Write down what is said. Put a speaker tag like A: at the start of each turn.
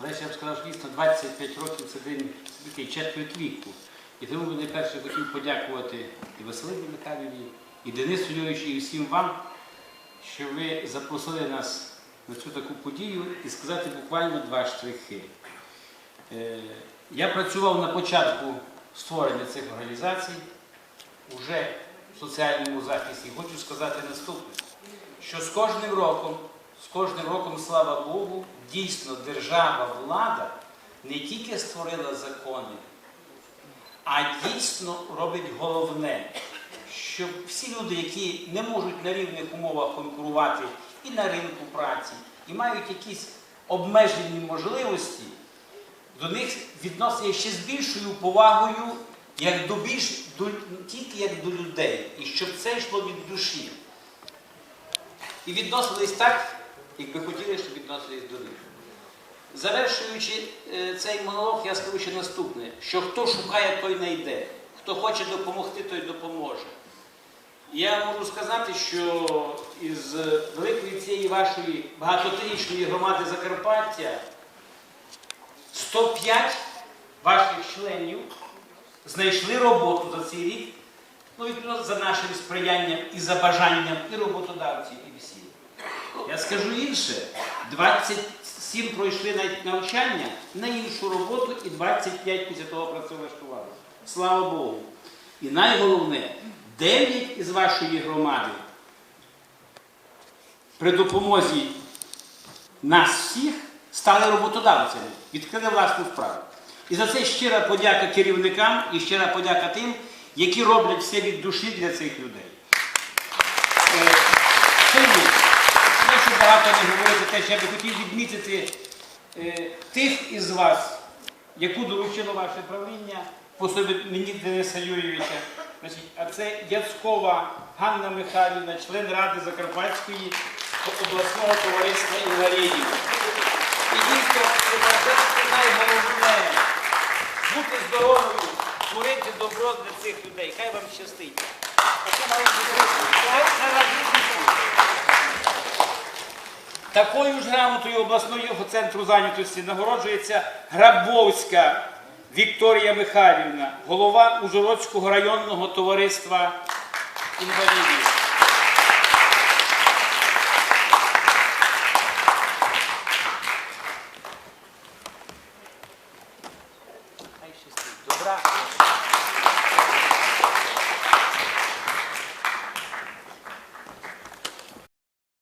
A: Леся я б сказав, що дійсно 25 років це такий четверть віку. І тому би найперше хотів подякувати і Василині Михайлівні, і Денису Льовичу, і всім вам, що ви запросили нас на цю таку подію і сказати буквально два штрихи. Е, Я працював на початку створення цих організацій уже в соціальному захисті. Хочу сказати наступне, що з кожним роком, з кожним роком, слава Богу, дійсно держава, влада не тільки створила закони, а дійсно робить головне, щоб всі люди, які не можуть на рівних умовах конкурувати і на ринку праці, і мають якісь обмежені можливості, до них відноситься ще з більшою повагою, як до більш до, тільки як до людей, і щоб це йшло від душі. І відносились так, як би хотіли, щоб відносились до них. Завершуючи е, цей монолог, я скажу ще наступне: що хто шукає, той знайде, хто хоче допомогти, той допоможе. Я можу сказати, що із великої цієї вашої багатотрічної громади Закарпаття 105 ваших членів знайшли роботу за цей рік, ну відповідно за нашим сприянням і за бажанням і роботодавців, і всіх. Я скажу інше, 27 пройшли навчання на іншу роботу і 25 після того працевлаштували. Слава Богу. І найголовне, 9 із вашої громади при допомозі нас всіх стали роботодавцями, відкрили власну справу. І за це щира подяка керівникам і щира подяка тим, які роблять все від душі для цих людей. Е, Тому, я ще багато не говорити, теж я би хотів відмітити е, тих із вас, яку доручило ваше правління, по мені Дениса Юрійовича. А це Яцкова Ганна Михайлівна, член Ради Закарпатської обласного товариства інвалідів. І дійсно, це найголовне бути здоровою, творити добро для цих людей. Хай вам щастить. Такою ж грамотою обласного центру зайнятості нагороджується Грабовська Вікторія Михайлівна, голова Ужгородського районного товариства інвалідів. Добра.